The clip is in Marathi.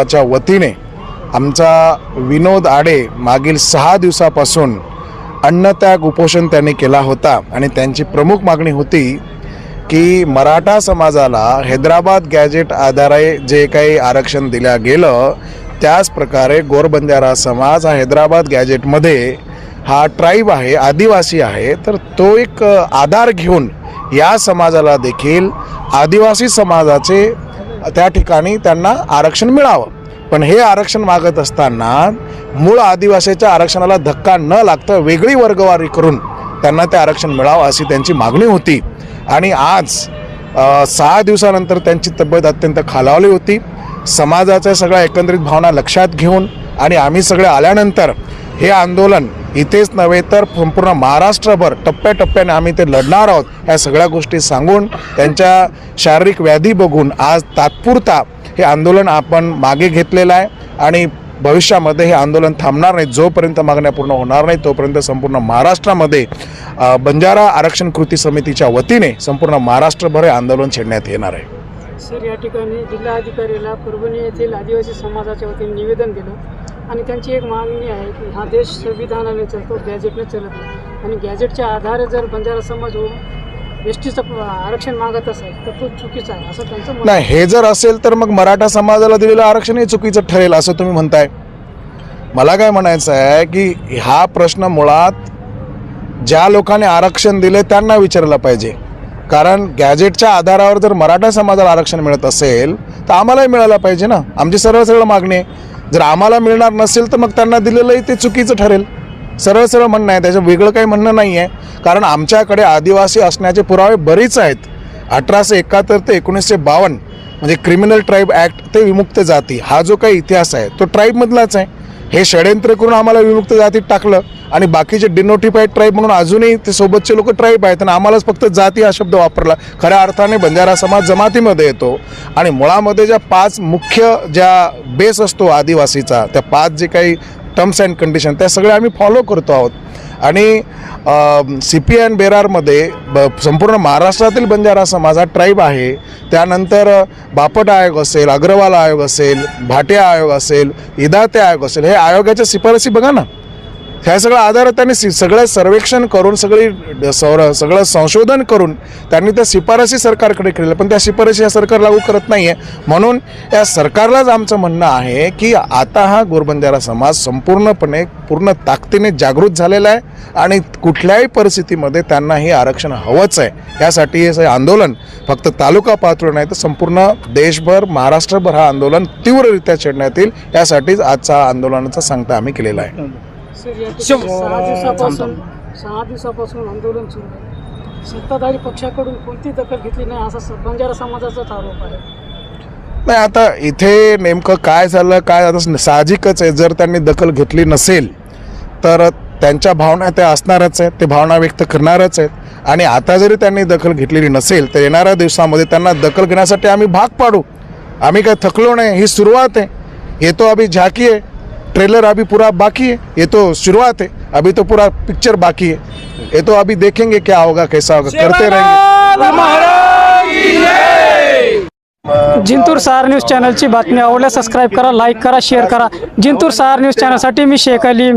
च्या वतीने आमचा विनोद आडे मागील सहा दिवसापासून अन्नत्याग उपोषण त्यांनी केला होता. आणि त्यांची प्रमुख मागणी होती की मराठा समाजाला हैदराबाद गॅजेट आधारे जे काही आरक्षण दिल्या गेलं त्याच प्रकारे गोरबंजारा समाज हा हैदराबाद गॅजेटमध्ये हा ट्राईब आहे आदिवासी आहे तर तो एक आधार घेऊन या समाजाला देखील आदिवासी समाजाचे त्या ठिकाणी त्यांना आरक्षण मिळावं. पण हे आरक्षण मागत असताना मूळ आदिवासीच्या आरक्षणाला धक्का न लागता वेगळी वर्गवारी करून त्यांना ते आरक्षण मिळावं अशी त्यांची मागणी होती. आणि आज सहा दिवसानंतर त्यांची तब्येत अत्यंत खालावली होती. समाजाच्या सगळ्या एकंदरीत भावना लक्षात घेऊन आणि आम्ही सगळे आल्यानंतर हे आंदोलन इथेच नव्हे तर संपूर्ण महाराष्ट्रभर टप्प्याटप्प्याने आम्ही ते लढणार आहोत. ह्या सगळ्या गोष्टी सांगून त्यांच्या शारीरिक व्याधी बघून आज तात्पुरता हे आंदोलन आपण मागे घेतलेलं आहे आणि भविष्यामध्ये हे आंदोलन थांबणार नाही जोपर्यंत मागण्या पूर्ण होणार नाही तोपर्यंत संपूर्ण महाराष्ट्रामध्ये बंजारा आरक्षण कृती समितीच्या वतीने संपूर्ण महाराष्ट्रभर हे आंदोलन छेडण्यात येणार आहे. सर या ठिकाणी जिल्हाधिकारीला परभणी येथील आदिवासी समाजाच्या वतीने निवेदन दिलं आणि त्यांची एक मागणी आहे की हा देश संविधानाने चालतो गॅजेटने चालत नाही आणि गॅजेटच्या आधारे जर बंजारा समाज होऊन एस टीचं आरक्षण मागत असेल तर तो चुकीचा आहे असं त्यांचं नाही हे जर असेल तर मग मराठा समाजाला दिलेलं आरक्षण हे चुकीचं ठरेल असं तुम्ही म्हणताय. मला काय म्हणायचं आहे की हा प्रश्न मुळात ज्या लोकांनी आरक्षण दिले त्यांना विचारला पाहिजे. कारण गॅजेटच्या आधारावर जर मराठा समाजाला आरक्षण मिळत असेल तर आम्हालाही मिळायला पाहिजे ना. आमची सरळ सरळ मागणी आहे. जर आम्हाला मिळणार नसेल तर मग त्यांना दिलेलंही ते चुकीचं ठरेल. सरळ सरळ म्हणणं आहे. त्याचं वेगळं काही म्हणणं नाही आहे. कारण आमच्याकडे आदिवासी असण्याचे पुरावे बरेच आहेत. अठराशे एकाहत्तर ते एकोणीसशे बावन्न म्हणजे क्रिमिनल ट्राईब ॲक्ट ते विमुक्त जाती. हा जो काही इतिहास आहे तो ट्राईबमधलाच आहे. हे षडयंत्र करून आम्हाला विमुक्त जातीत टाकलं आणि बाकीचे डिनोटिफाईड ट्राईब म्हणून अजूनही ते सोबतचे लोक ट्राईब आहेत आणि आम्हालाच फक्त जाती हा शब्द वापरला. खऱ्या अर्थाने बंजारा समाज जमातीमध्ये येतो आणि मुळामध्ये ज्या पाच मुख्य ज्या बेस असतो आदिवासीचा त्या पाच जे काही टर्म्स अँड कंडिशन त्या सगळ्या आम्ही फॉलो करतो आहोत. आणि सी पी एन बेरारमध्ये ब संपूर्ण महाराष्ट्रातील बंजारा समाज हा ट्राईब आहे. त्यानंतर बापट आयोग असेल अग्रवाल आयोग असेल भाटे आयोग असेल इदाते आयोग असेल हे आयोगाच्या शिफारसी बघा ना. ह्या सगळ्या आधारात त्यांनी सि सगळं सर्वेक्षण करून सगळी सौर सगळं संशोधन करून त्यांनी त्या शिफारसी सरकारकडे केलेल्या पण त्या शिफारसी या सरकार लागू करत नाही आहे म्हणून या सरकारलाच आमचं म्हणणं आहे की आता हा गोरबंजारा समाज संपूर्णपणे पूर्ण ताकदीने जागृत झालेला आहे आणि कुठल्याही परिस्थितीमध्ये त्यांना हे आरक्षण हवंच आहे. यासाठी हे आंदोलन फक्त तालुका पातळीवर नाही तर संपूर्ण देशभर महाराष्ट्रभर हा आंदोलन तीव्ररित्या छेडण्यात येईल. यासाठीच आजचा आंदोलनाचा सांगता आम्ही केलेला आहे. या ठिकाणी सहा दिवसापासून सहा दिवसापासून आंदोलन सुरू आहे. सत्ताधारी पक्षाकडून कोणती दखल घेतली नाही असा बंजारा समाजाचाच आरोप आहे. नाही आता इथे नेमकं काय झालं काय आता साहजिकच आहे. जर त्यांनी दखल घेतली नसेल तर त्यांच्या भावना त्या असणारच आहेत ते भावना व्यक्त करणारच आहेत. आणि आता जरी त्यांनी दखल घेतलेली नसेल तर येणाऱ्या दिवसामध्ये त्यांना दखल घेण्यासाठी आम्ही भाग पाडू. आम्ही काय थकलो नाही ही सुरुवात आहे. येतो आम्ही झाकी आहे. ट्रेलर अभी पूरा बाकी है ये तो शुरुआत है अभी तो पूरा पिक्चर बाकी है। ये तो अभी देखेंगे क्या होगा कैसा होगा करते रहेंगे। जिंतूर सहार न्यूज चॅनलची बातमी आवडल्यास सबस्क्राईब करा लाईक करा शेअर करा. जिंतूर सहार न्यूज चॅनलसाठी मी शेख अली